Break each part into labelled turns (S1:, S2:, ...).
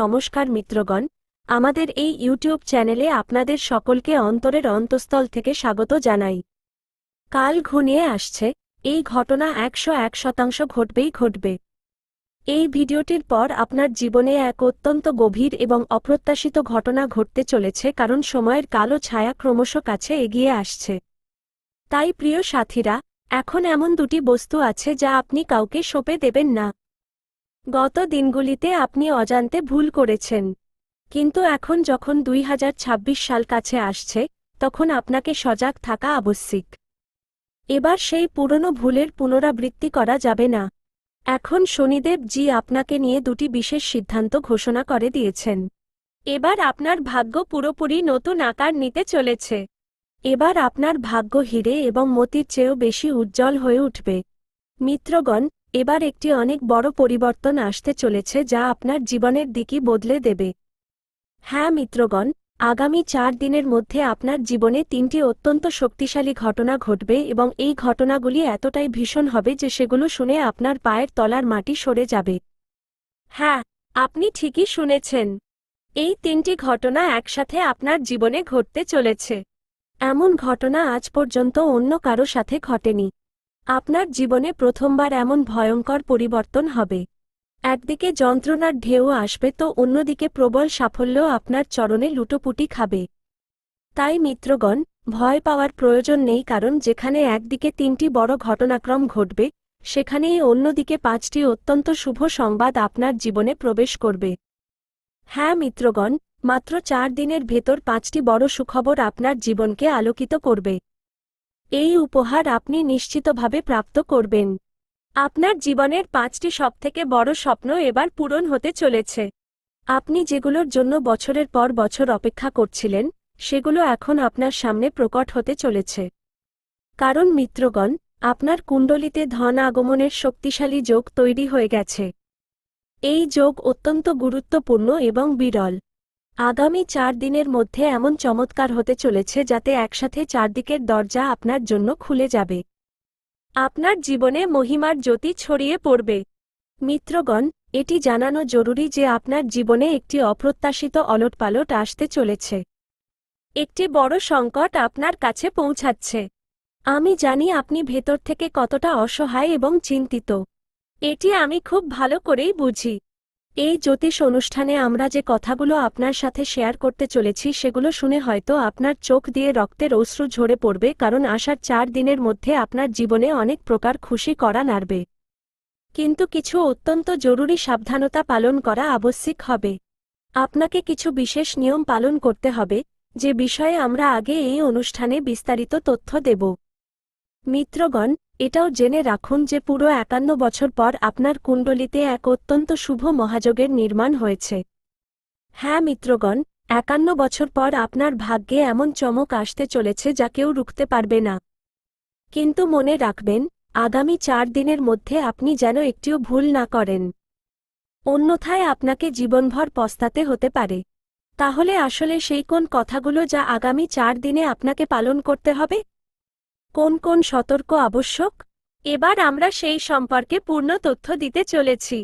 S1: নমস্কার মিত্রগণ, আমাদের এই ইউটিউব চ্যানেলে আপনাদের সকলকে অন্তরের অন্তঃস্থল থেকে স্বাগত জানাই। কাল ঘনিয়ে আসছে, এই ঘটনা একশো এক শতাংশ ঘটবেই ঘটবে। এই ভিডিওটির পর আপনার জীবনে এক অত্যন্ত গভীর এবং অপ্রত্যাশিত ঘটনা ঘটতে চলেছে কারণ সময়ের কালো ছায়া ক্রমশ কাছে এগিয়ে আসছে। তাই প্রিয় সাথীরা, এখন এমন দুটি বস্তু আছে যা আপনি কাউকে সঁপে দেবেন না। গত দিনগুলিতে আপনি অজান্তে ভুল করেছেন। কিন্তু এখন যখন দুই হাজার ছাব্বিশ সাল কাছে আসছে, তখন আপনাকে সজাগ থাকা আবশ্যিক। এবার সেই পুরনো ভুলের পুনরাবৃত্তি করা যাবে না। এখন শনিদেব জি আপনাকে নিয়ে দুটি বিশেষ সিদ্ধান্ত ঘোষণা করে দিয়েছেন। এবার আপনার ভাগ্য পুরোপুরি নতুন আকার নিতে চলেছে। এবার আপনার ভাগ্য হিরে এবং মতির চেয়েও বেশি উজ্জ্বল হয়ে উঠবে। মিত্রগণ এবার একটি অনেক বড় পরিবর্তন আসতে চলেছে যা আপনার জীবনের দিকই বদলে দেবে। হ্যাঁ মিত্রগণ, আগামী চার দিনের মধ্যে আপনার জীবনে তিনটি অত্যন্ত শক্তিশালী ঘটনা ঘটবে এবং এই ঘটনাগুলি এতটাই ভীষণ হবে যে সেগুলো শুনে আপনার পায়ের তলার মাটি সরে যাবে। হ্যাঁ আপনি ঠিকই শুনেছেন। এই তিনটি ঘটনা একসাথে আপনার জীবনে ঘটতে চলেছে। এমন ঘটনা আজ পর্যন্ত অন্য কারও সাথে ঘটেনি। আপনার জীবনে প্রথমবার এমন ভয়ঙ্কর পরিবর্তন হবে। একদিকে যন্ত্রণার ঢেউ আসবে তো অন্যদিকে প্রবল সাফল্য আপনার চরণে লুটোপুটি খাবে। তাই মিত্রগণ, ভয় পাওয়ার প্রয়োজন নেই কারণ যেখানে একদিকে তিনটি বড় ঘটনাক্রম ঘটবে, সেখানেই অন্যদিকে পাঁচটি অত্যন্ত শুভ সংবাদ আপনার জীবনে প্রবেশ করবে। হ্যাঁ মিত্রগণ, মাত্র চার দিনের ভেতর পাঁচটি বড় সুখবর আপনার জীবনকে আলোকিত করবে। এই উপহার আপনি নিশ্চিতভাবে প্রাপ্ত করবেন। আপনার জীবনের পাঁচটি সবথেকে বড় স্বপ্ন এবার পূরণ হতে চলেছে। আপনি যেগুলোর জন্য বছরের পর বছর অপেক্ষা করছিলেন, সেগুলো এখন আপনার সামনে প্রকট হতে চলেছে। কারণ মিত্রগণ, আপনার কুণ্ডলিতে ধন আগমনের শক্তিশালী যোগ তৈরি হয়ে গেছে। এই যোগ অত্যন্ত গুরুত্বপূর্ণ এবং বিরল। আগামী চার দিনের মধ্যে এমন চমৎকার হতে চলেছে যাতে একসাথে চারদিকের দরজা আপনার জন্য খুলে যাবে। আপনার জীবনে মহিমার জ্যোতি ছড়িয়ে পড়বে। মিত্রগণ, এটি জানানো জরুরি যে আপনার জীবনে একটি অপ্রত্যাশিত অলটপালট আসতে চলেছে। একটি বড় সংকট আপনার কাছে পৌঁছাচ্ছে। আমি জানি আপনি ভেতর থেকে কতটা অসহায় এবং চিন্তিত। এটি আমি খুব ভালো করেই বুঝি। এই জ্যোতিষ অনুষ্ঠানে আমরা যে কথাগুলো আপনার সাথে শেয়ার করতে চলেছি সেগুলো শুনে হয়তো আপনার চোখ দিয়ে রক্তের অশ্রু ঝরে পড়বে কারণ আসার চার দিনের মধ্যে আপনার জীবনে অনেক প্রকার খুশি করা নাড়বে। কিন্তু কিছু অত্যন্ত জরুরি সাবধানতা পালন করা আবশ্যিক হবে। আপনাকে কিছু বিশেষ নিয়ম পালন করতে হবে, যে বিষয়ে আমরা আগে এই অনুষ্ঠানে বিস্তারিত তথ্য দেব। মিত্রগণ এটাও জেনে রাখুন যে পুরো একান্ন বছর পর আপনার কুণ্ডলিতে এক অত্যন্ত শুভ মহাযোগের নির্মাণ হয়েছে। হ্যাঁ মিত্রগণ, একান্ন বছর পর আপনার ভাগ্যে এমন চমক আসতে চলেছে যা কেউ রুখতে পারবে না। কিন্তু মনে রাখবেন, আগামী চার দিনের মধ্যে আপনি যেন একটিও ভুল না করেন। অন্যথায় আপনাকে জীবনভর পস্তাতে হতে পারে। তাহলে আসলে সেই কোন কথাগুলো যা আগামী চার দিনে আপনাকে পালন করতে হবে? কোন কোন সতর্ক আবশ্যক? এবার আমরা সেই সম্পর্কে পূর্ণ তথ্য দিতে চলেছি।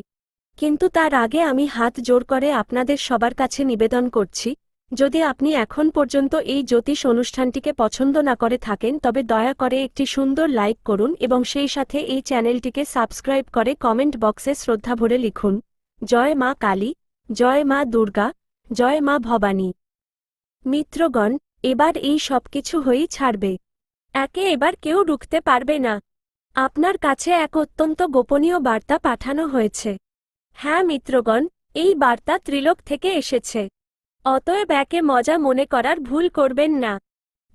S1: কিন্তু তার আগে আমি হাত জোর করে আপনাদের সবার কাছে নিবেদন করছি, যদি আপনি এখন পর্যন্ত এই জ্যোতিষ অনুষ্ঠানটিকে পছন্দ না করে থাকেন, তবে দয়া করে একটি সুন্দর লাইক করুন এবং সেই সাথে এই চ্যানেলটিকে সাবস্ক্রাইব করে কমেন্ট বক্সে শ্রদ্ধা ভরে লিখুন। জয় মা কালী, জয় মা দুর্গা, জয় মা ভবানী। মিত্রগণ, এবার এই সবকিছু হয়েই ছাড়বে। একে এবার কেউ রুখতে পারবে না। আপনার কাছে এক অত্যন্ত গোপনীয় বার্তা পাঠানো হয়েছে। হ্যাঁ মিত্রগণ, এই বার্তা ত্রিলোক থেকে এসেছে। অতএব একে মজা মনে করার ভুল করবেন না।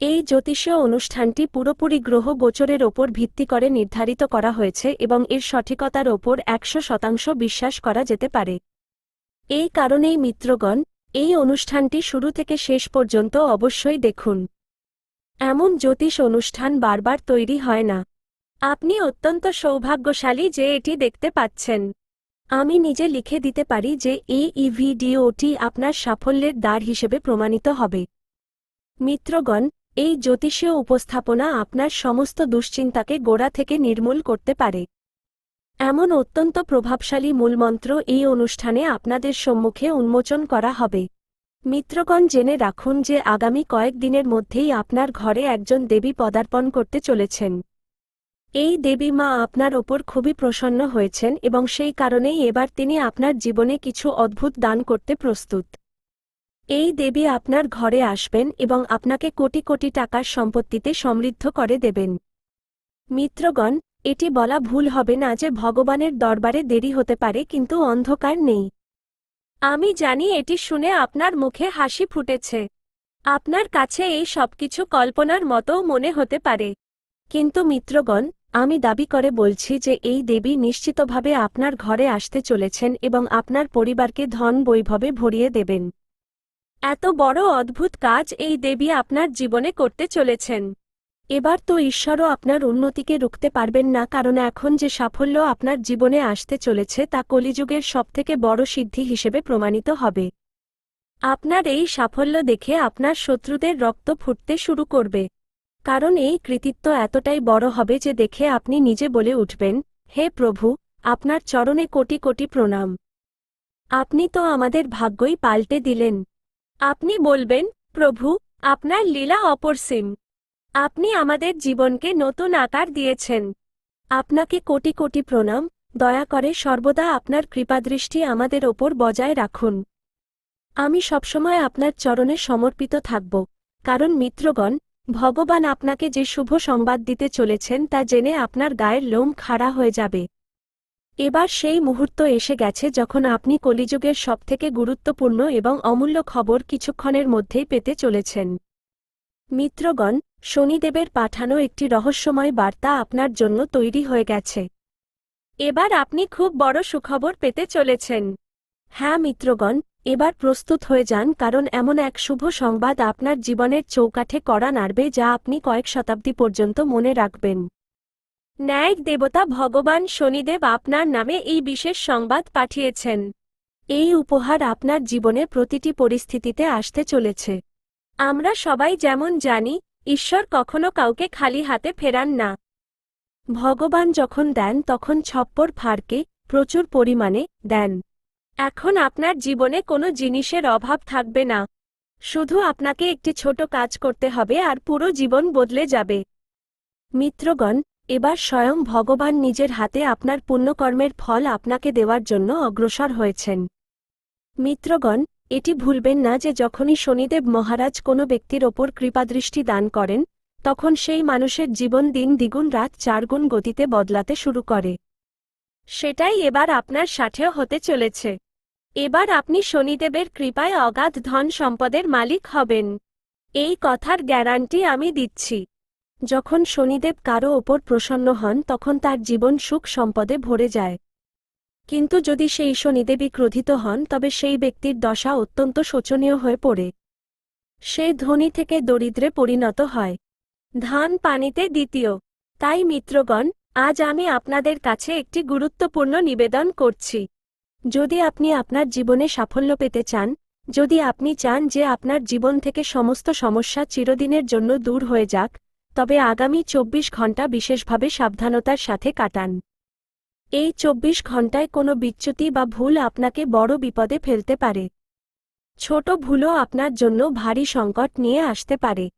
S1: এই জ্যোতিষীয় অনুষ্ঠানটি পুরোপুরি গ্রহ গোচরের ওপর ভিত্তি করে নির্ধারিত করা হয়েছে এবং এর সঠিকতার ওপর একশো শতাংশ বিশ্বাস করা যেতে পারে। এই কারণেই, মিত্রগণ, এই অনুষ্ঠানটি শুরু থেকে শেষ পর্যন্ত অবশ্যই দেখুন। এমন জ্যোতিষ অনুষ্ঠান বারবার তৈরি হয় না। আপনি অত্যন্ত সৌভাগ্যশালী যে এটি দেখতে পাচ্ছেন। আমি নিজে লিখে দিতে পারি যে এই ই ভিডিওটি আপনার সাফল্যের দ্বার হিসেবে প্রমাণিত হবে। মিত্রগণ, এই জ্যোতিষীয় উপস্থাপনা আপনার সমস্ত দুশ্চিন্তাকে গোড়া থেকে নির্মূল করতে পারে। এমন অত্যন্ত প্রভাবশালী মূলমন্ত্র এই অনুষ্ঠানে আপনাদের সম্মুখে উন্মোচন করা হবে। মিত্রগণ জেনে রাখুন যে আগামী কয়েক দিনের মধ্যেই আপনার ঘরে একজন দেবী পদার্পণ করতে চলেছেন। এই দেবী মা আপনার ওপর খুবই প্রসন্ন হয়েছেন এবং সেই কারণেই এবার তিনি আপনার জীবনে কিছু অদ্ভুত দান করতে প্রস্তুত। এই দেবী আপনার ঘরে আসবেন এবং আপনাকে কোটি কোটি টাকার সম্পত্তিতে সমৃদ্ধ করে দেবেন। মিত্রগণ, এটি বলা ভুল হবে না যে ভগবানের দরবারে দেরি হতে পারে কিন্তু অন্ধকার নেই। আমি জানি এটি শুনে আপনার মুখে হাসি ফুটেছে। আপনার কাছে এই সবকিছু কল্পনার মতোও মনে হতে পারে। কিন্তু মিত্রগণ, আমি দাবি করে বলছি যে এই দেবী নিশ্চিতভাবে আপনার ঘরে আসতে চলেছেন এবং আপনার পরিবারকে ধন বৈভবে ভরিয়ে দেবেন। এত বড় অদ্ভুত কাজ এই দেবী আপনার জীবনে করতে চলেছেন। এবার তো ঈশ্বরও আপনার উন্নতিকে রুখতে পারবেন না, কারণ এখন যে সাফল্য আপনার জীবনে আসতে চলেছে তা কলিযুগের সবথেকে বড় সিদ্ধি হিসেবে প্রমাণিত হবে। আপনার এই সাফল্য দেখে আপনার শত্রুদের রক্ত ফুটতে শুরু করবে। কারণ এই কৃতিত্ব এতটাই বড় হবে যে দেখে আপনি নিজে বলে উঠবেন, হে প্রভু, আপনার চরণে কোটি কোটি প্রণাম। আপনি তো আমাদের ভাগ্যই পাল্টে দিলেন। আপনি বলবেন, প্রভু, আপনার লীলা অপরসীম। আপনি আমাদের জীবনকে নতুন আকার দিয়েছেন। আপনাকে কোটি কোটি প্রণাম, দয়া করে সর্বদা আপনার কৃপাদৃষ্টি আমাদের ওপর বজায় রাখুন। আমি সবসময় আপনার চরণে সমর্পিত থাকব, কারণ মিত্রগণ, ভগবান আপনাকে যে শুভ সংবাদ দিতে চলেছেন তা জেনে আপনার গায়ের লোম খাড়া হয়ে যাবে। এবার সেই মুহূর্ত এসে গেছে যখন আপনি কলিযুগের সবথেকে গুরুত্বপূর্ণ এবং অমূল্য খবর কিছুক্ষণের মধ্যেই পেতে চলেছেন। মিত্রগণ শনিদেবের পাঠানো একটি রহস্যময় বার্তা আপনার জন্য তৈরি হয়ে গেছে। এবার আপনি খুব বড় সুখবর পেতে চলেছেন। হ্যাঁ মিত্রগণ, এবার প্রস্তুত হয়ে যান কারণ এমন এক শুভ সংবাদ আপনার জীবনের চৌকাঠে করা নাড়বে যা আপনি কয়েক শতাব্দী পর্যন্ত মনে রাখবেন। ন্যায়িক দেবতা ভগবান শনিদেব আপনার নামে এই বিশেষ সংবাদ পাঠিয়েছেন। এই উপহার আপনার জীবনে প্রতিটি পরিস্থিতিতে আসতে চলেছে। আমরা সবাই যেমন জানি ঈশ্বর কখনো কাউকে খালি হাতে ফেরান না। ভগবান যখন দেন, তখন ছপ্পর ফাড়কে প্রচুর পরিমাণে দেন। এখন আপনার জীবনে কোনো জিনিসের অভাব থাকবে না। শুধু আপনাকে একটি ছোট কাজ করতে হবে আর পুরো জীবন বদলে যাবে। মিত্রগণ, এবার স্বয়ং ভগবান নিজের হাতে আপনার পুণ্যকর্মের ফল আপনাকে দেওয়ার জন্য অগ্রসর হয়েছেন। মিত্রগণ এটি ভুলবেন না যে যখনই শনিদেব মহারাজ কোনো ব্যক্তির ওপর কৃপাদৃষ্টি দান করেন, তখন সেই মানুষের জীবন দিন দ্বিগুণ, রাত চারগুণ গতিতে বদলাতে শুরু করে। সেটাই এবার আপনার সাথেও হতে চলেছে। এবার আপনি শনিদেবের কৃপায় অগাধ ধন সম্পদের মালিক হবেন। এই কথার গ্যারান্টি আমি দিচ্ছি। যখন শনিদেব কারও ওপর প্রসন্ন হন, তখন তার জীবন সুখ সম্পদে ভরে যায়। কিন্তু যদি সেই শনিদেবী ক্রোধিত হন, তবে সেই ব্যক্তির দশা অত্যন্ত শোচনীয় হয়ে পড়ে। সে ধনী থেকে দরিদ্রে পরিণত হয়। ধান পানিতে দ্বিতীয়। তাই মিত্রগণ, আজ আমি আপনাদের কাছে একটি গুরুত্বপূর্ণ নিবেদন করছি। যদি আপনি আপনার জীবনে সাফল্য পেতে চান, যদি আপনি চান যে আপনার জীবন থেকে সমস্ত সমস্যা চিরদিনের জন্য দূর হয়ে যাক, তবে আগামী চব্বিশ ঘণ্টা বিশেষভাবে সাবধানতার সাথে কাটান। এই চব্বিশ ঘন্টায় কোনো বিচ্যুতি বা ভুল আপনাকে বড় বিপদে ফেলতে পারে। ছোট ভুলও আপনার জন্য ভারী সংকট নিয়ে আসতে পারে।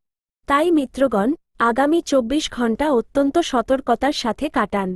S1: তাই মিত্রগণ, আগামী চব্বিশ ঘণ্টা অত্যন্ত সতর্কতার সাথে কাটান।